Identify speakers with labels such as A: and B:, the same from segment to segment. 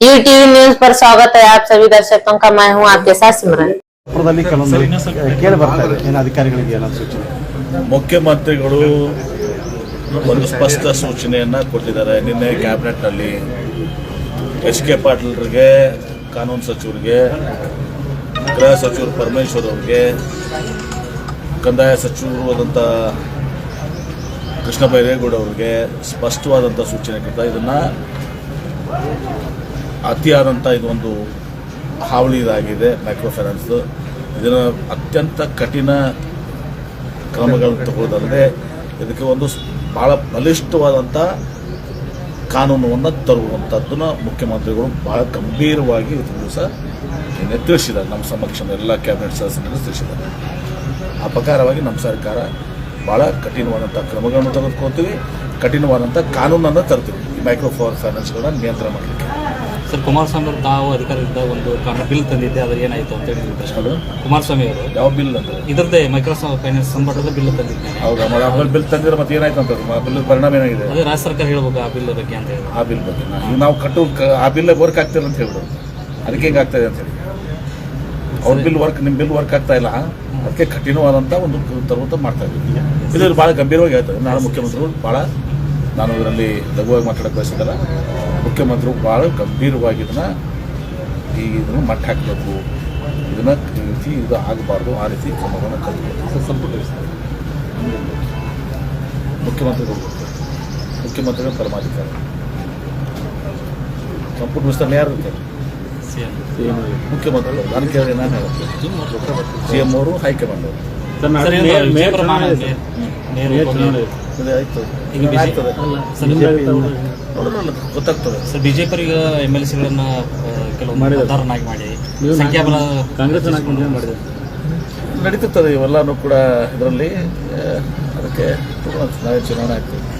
A: You TV news पर स्वागत है आप सभी दर्शकों का मैं हूं आपके साथ सिमरन
B: ಪತ್ರದಲ್ಲಿ ಕೆಲವೊಂದು ಕೇಳಿ ಬರ್ತಾ ಇದೆ ಏನು ಅಧಿಕಾರಿಗಳಿಗೆ ಏನೋ ಸೂಚನೆ
C: ಮುಖ್ಯಮಂತ್ರಿಗಳು ಒಂದು ಸ್ಪಷ್ಟ ಸೂಚನೆಯನ್ನು ಕೊಟ್ಟಿದ್ದಾರೆ ನಿನ್ನೆ ಕ್ಯಾಬಿನೆಟ್ನಲ್ಲಿ ಎಚ್ ಕೆ ಪಾಟೀಲ್ರಿಗೆ ಕಾನೂನು ಸಚಿವರಿಗೆ ಗೃಹ ಸಚಿವರು ಪರಮೇಶ್ವರ್ ಅವರಿಗೆ ಕಂದಾಯ ಸಚಿವರು ಆದಂಥ ಕೃಷ್ಣ ಬೈರೇಗೌಡ ಅವರಿಗೆ ಸ್ಪಷ್ಟವಾದಂಥ ಸೂಚನೆ ಕೊಡ್ತಾ ಇದನ್ನು ಅತಿಯಾದಂಥ ಇದೊಂದು ಹಾವಳಿ ಇದಾಗಿದೆ ಮೈಕ್ರೋ ಫೈನಾನ್ಸ್ ಇದನ್ನು ಅತ್ಯಂತ ಕಠಿಣ ಕ್ರಮಗಳನ್ನು ತಗೊಳ್ಳೋದಲ್ಲದೆ ಇದಕ್ಕೆ ಒಂದು ಭಾಳ ಬಲಿಷ್ಠವಾದಂಥ ಕಾನೂನನ್ನು ತರುವಂಥದ್ದನ್ನು ಮುಖ್ಯಮಂತ್ರಿಗಳು ಭಾಳ ಗಂಭೀರವಾಗಿ ಇವತ್ತು ದಿವಸ ತಿಳಿಸಿದ್ದಾರೆ. ನಮ್ಮ ಸಮಕ್ಷ ಎಲ್ಲ ಕ್ಯಾಬಿನೆಟ್ ಸದಸ್ಯರು ತಿಳಿಸಿದ್ದಾರೆ. ಆ ಪ್ರಕಾರವಾಗಿ ನಮ್ಮ ಸರ್ಕಾರ ಭಾಳ ಕಠಿಣವಾದಂಥ ಕ್ರಮಗಳನ್ನು ತೆಗೆದುಕೊಳ್ತೀವಿ ಕಠಿಣವಾದಂಥ ಕಾನೂನನ್ನು ತರ್ತೀವಿ ಮೈಕ್ರೋ ಫೈನಾನ್ಸ್ಗಳನ್ನ ನಿಯಂತ್ರಣ ಮಾಡಲಿಕ್ಕೆ.
D: ಸರ್ ಕುಮಾರಸ್ವಾಮಿ ಅವರು ತಾವು ಅಧಿಕಾರದಿಂದ ಒಂದು ಕಾನೂನು ಬಿಲ್ ತಂದಿದ್ದೆ ಅದು ಏನಾಯ್ತು ಅಂತ ಹೇಳಿ
C: ಪ್ರಶ್ನೆಗಳು
D: ಕುಮಾರಸ್ವಾಮಿ ಅವರು?
C: ಯಾವ ಬಿಲ್ ಅಂದರೆ?
D: ಇದರದೇ ಮೈಕ್ರೋಸಾಫ್ಟ್ ಫೈನಾನ್ಸ್ ಸಂಬಂಧದ ಬಿಲ್ ತಂದಿದ್ದೆ.
C: ಹೌದಾ? ಬಿಲ್ ತಂದಿದ್ರೆ ಮತ್ತೆ ಏನಾಯ್ತು ಅಂತ? ಆ ಬಿಲ್ ಪರಿಣಾಮ ಏನಾಗಿದೆ?
D: ಅದೇ ರಾಜ್ಯ ಸರ್ಕಾರ ಹೇಳ್ಬೇಕು ಆ ಬಿಲ್ ಬಗ್ಗೆ ಅಂತ ಹೇಳಿ.
C: ಆ ಬಿಲ್ ಬಗ್ಗೆ. ನಾವು ಕಟ್ಟು ಆ ಬಿಲ್ ವರ್ಕ್ ಆಗ್ತಿಲ್ಲ ಅಂತ ಹೇಳಿದ್ರು ಅದಕ್ಕೆ ಹೇಗೆ ಆಗ್ತಾ ಇದೆ ಅಂತ ಹೇಳಿ. ಅವ್ರ ಬಿಲ್ ವರ್ಕ್ ನಿಮ್ಮ ಬಿಲ್ ವರ್ಕ್ ಆಗ್ತಾ ಇಲ್ಲ. ಅದಕ್ಕೆ ಕಠಿಣವಾದಂಥ ಒಂದು ತರುವಂತ ಮಾಡ್ತಾ ಇದ್ದೀವಿ. ಇದರಲ್ಲಿ ಭಾಳ ಗಂಭೀರವಾಗಿ ಹೇಳ್ತಾರೆ. ನಾನು ಮುಖ್ಯಮಂತ್ರಿಗಳು ಭಾಳ ನಾನು ಇದರಲ್ಲಿ ಲಘುವಾಗಿ ಮಾತಾಡಕ್ಕೆ ಬಯಸಿದ್ದಲ್ಲ. ಮುಖ್ಯಮಂತ್ರಿಗಳು ಭಾಳ ಗಂಭೀರವಾಗಿ ಇದನ್ನು ಈ ಇದನ್ನು ಮಟ್ಟ ಹಾಕಬೇಕು. ಇದನ್ನು ಈ ರೀತಿ ಇದು ಆಗಬಾರ್ದು. ಆ ರೀತಿ ಕ್ರಮಗಳನ್ನು ಕಲಿಬೇಕು ಸಂಪುಟ. ಮುಖ್ಯಮಂತ್ರಿಗಳು ಮುಖ್ಯಮಂತ್ರಿಗಳು ಪರಮಾಧಿಕಾರಿ. ಸಂಪುಟ ವಿಸ್ತರಣೆ ಯಾರು ಇರ್ತಾರೆ? ಮುಖ್ಯಮಂತ್ರಿಗಳು. ನಾನು ಕೇಳಿದೆ ನಾನು ಸಿ ಎಂ ಅವರು ಹೈಕಮಾಂಡ್ ಅವರು. ಆಯ್ತು.
D: ಬಿಜೆಪಿ-
C: ಗೊತ್ತಾಗ್ತದೆ.
D: ಸರ್ ಬಿಜೆಪಿಗ ಎಂ ಎಲ್ ಸಿಗಳನ್ನ ಕೆಲವೊಂದು ಮತದಾರನಾಗಿ ಮಾಡಿ. ಸಂಖ್ಯಾಬಲ ಕಾಂಗ್ರೆಸ್ ಮಾಡಿದೆ
C: ನಡೀತಿರ್ತದೆ ಇವೆಲ್ಲನೂ ಕೂಡ ಇದರಲ್ಲಿ ಅದಕ್ಕೆ ಚುನಾವಣೆ ಚುನಾವಣೆ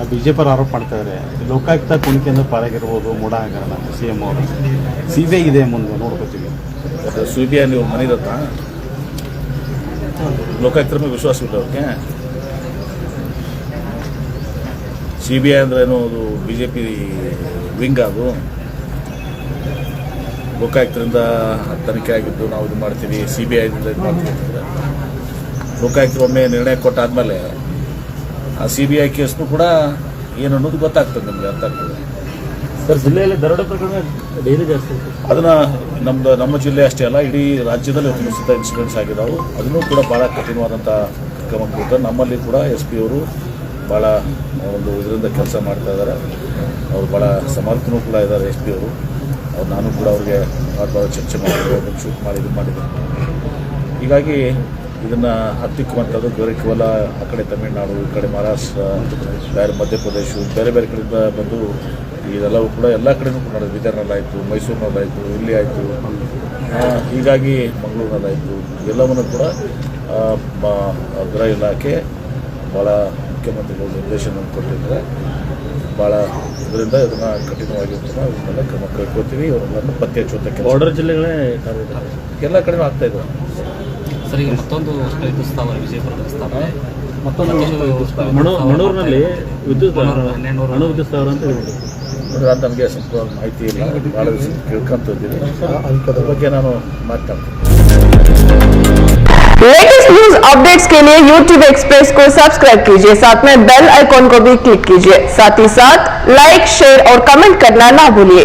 C: ಆಗ್ತದೆ
B: ಜೆ ಬಿಜೆಪಿ ಆರೋಪ ಮಾಡ್ತಾ ಇದ್ದಾರೆ ಲೋಕಾಯುಕ್ತ ಕುಣಿಕೆಯಿಂದ ಪಾರಾಗಿರ್ಬೋದು ಮೂಡ ಹಗರಣ ಸಿ ಎಂ ಅವರು. ಸಿ ಬಿ ಐ ಇದೆ ಮುಂದೆ, ನೋಡ್ಕೋತೀವಿ.
C: ಸಿ ಬಿ ಐ ನೀವು ಮನೆದತ್ತ ಲೋಕಾಯುಕ್ತರ ಮೇಲೆ ವಿಶ್ವಾಸವಿಲ್ಲ ಅವ್ರಿಗೆ? ಸಿ ಬಿ ಐ ಅಂದ್ರೆ ಏನು, ಅದು ಬಿ ಜೆ ಪಿ ವಿಂಗ್ ಅದು? ಲೋಕಾಯುಕ್ತರಿಂದ ತನಿಖೆ ಆಗಿದ್ದು ನಾವು ಇದು ಮಾಡ್ತೀವಿ ಸಿ ಬಿ ಐದಿಂದ ಇದು ಮಾಡ್ತೀವಿ ಅಂತಂದ್ರೆ. ಲೋಕಾಯುಕ್ತರು ಒಮ್ಮೆ ನಿರ್ಣಯ ಕೊಟ್ಟಾದ್ಮೇಲೆ ಆ ಸಿ ಬಿ ಐ ಕೇಸ್ನು ಕೂಡ ಏನು ಅನ್ನೋದು ಗೊತ್ತಾಗ್ತದೆ ನಮಗೆ ಅರ್ಥ ಆಗ್ತದೆ.
D: ಸರ್ ಜಿಲ್ಲೆಯಲ್ಲಿ ದರೋಡೆ ಪ್ರಕರಣ ಡೈಲಿ ಜಾಸ್ತಿ
C: ಅದನ್ನ ನಮ್ದು ನಮ್ಮ ಜಿಲ್ಲೆ ಅಷ್ಟೇ ಅಲ್ಲ ಇಡೀ ರಾಜ್ಯದಲ್ಲಿ ಒಂದು ಇನ್ಸಿಡೆಂಟ್ಸ್ ಆಗಿದ್ದಾವೆ ಅದನ್ನು ಕೂಡ ಭಾಳ ಕಠಿಣವಾದಂಥ ಕ್ರಮ ಕೊಡ್ತಾರೆ ನಮ್ಮಲ್ಲಿ ಕೂಡ ಎಸ್ ಪಿ ಅವರು ಭಾಳ ಒಂದು ಇದರಿಂದ ಕೆಲಸ ಮಾಡ್ತಾ ಇದ್ದಾರೆ ಅವರು ಭಾಳ ಸಮರ್ಥನೂ ಕೂಡ ಇದ್ದಾರೆ ಎಸ್ ಪಿ ಅವರು. ಅವ್ರು ನಾನು ಕೂಡ ಅವ್ರಿಗೆ ಭಾಳ ಭಾಳ ಚರ್ಚೆ ಮಾಡಿದ್ರು ಅವ್ರನ್ನ ಶೂಟ್ ಮಾಡಿ ಇದು ಮಾಡಿದ್ದೆ ಹೀಗಾಗಿ ಇದನ್ನು ಹತ್ತಿಕ್ಕುವಂಥದ್ದು ಬೇರೆ ಕೇವಲ ಆ ಕಡೆ ತಮಿಳುನಾಡು ಈ ಕಡೆ ಮಹಾರಾಷ್ಟ್ರ ಬೇರೆ ಮಧ್ಯಪ್ರದೇಶ ಬೇರೆ ಬೇರೆ ಕಡೆಯಿಂದ ಬಂದು ಇದೆಲ್ಲವೂ ಕೂಡ ಎಲ್ಲ ಕಡೆನೂ ಕೂಡ. ಬೀದರ್ನಲ್ಲಾಯಿತು ಮೈಸೂರಿನಲ್ಲಾಯಿತು ಇಲ್ಲಿ ಆಯಿತು ಹೀಗಾಗಿ ಮಂಗಳೂರಿನಲ್ಲಾಯಿತು. ಎಲ್ಲವನ್ನು ಕೂಡ ಗೃಹ ಇಲಾಖೆ ಭಾಳ ಮುಖ್ಯಮಂತ್ರಿಗಳು ನಿರ್ದೇಶನ ಕೊಟ್ಟಿದ್ದಾರೆ. ಭಾಳ ಇದರಿಂದ ಇದನ್ನು ಕಠಿಣವಾಗಿ ಇವನ್ನೆಲ್ಲ ಕ್ರಮ ಕೈಗೊಳ್ತೀವಿ. ಇವರೆಲ್ಲ ಪತ್ತೆ ಹಚ್ಚುವಂಥ
D: ಬಾರ್ಡರ್ ಜಿಲ್ಲೆಗಳೇ
C: ಎಲ್ಲ ಕಡೆಯೂ ಆಗ್ತಾ ಇದೆ.
D: ಸರ್ ಈಗ ಮತ್ತೊಂದು ಸ್ಥಳೀಯ ಸ್ಥಾವರ ವಿಜಯಪುರದ ಸ್ಥಾಪನೆ ಮತ್ತೊಂದು
E: ಮಣೂರಿನಲ್ಲಿ ವಿದ್ಯುತ್
D: ಹನ್ನೆರಡು
E: ಅಣು ವಿದ್ಯುತ್ ಸ್ಥಾವರ ಅಂತ ಹೇಳ್ಬೋದು
C: ನೋಡ್ರಿ, ಅದು ನಮಗೆ ಸ್ವಲ್ಪ ಮಾಹಿತಿ ಇಲ್ಲ ಭಾಳ ದಿವಸ ಕೇಳ್ಕೊಂತ ಇದ್ದೀನಿ ಅದ್ರ ಬಗ್ಗೆ ನಾನು ಮಾತಾಡ್ತೀನಿ
F: लेटेस्ट न्यूज अपडेट्स के लिए YouTube एक्सप्रेस को सब्सक्राइब कीजिए साथ में बेल आइकॉन को भी क्लिक कीजिए साथ ही साथ लाइक शेयर और कमेंट करना ना भूलिए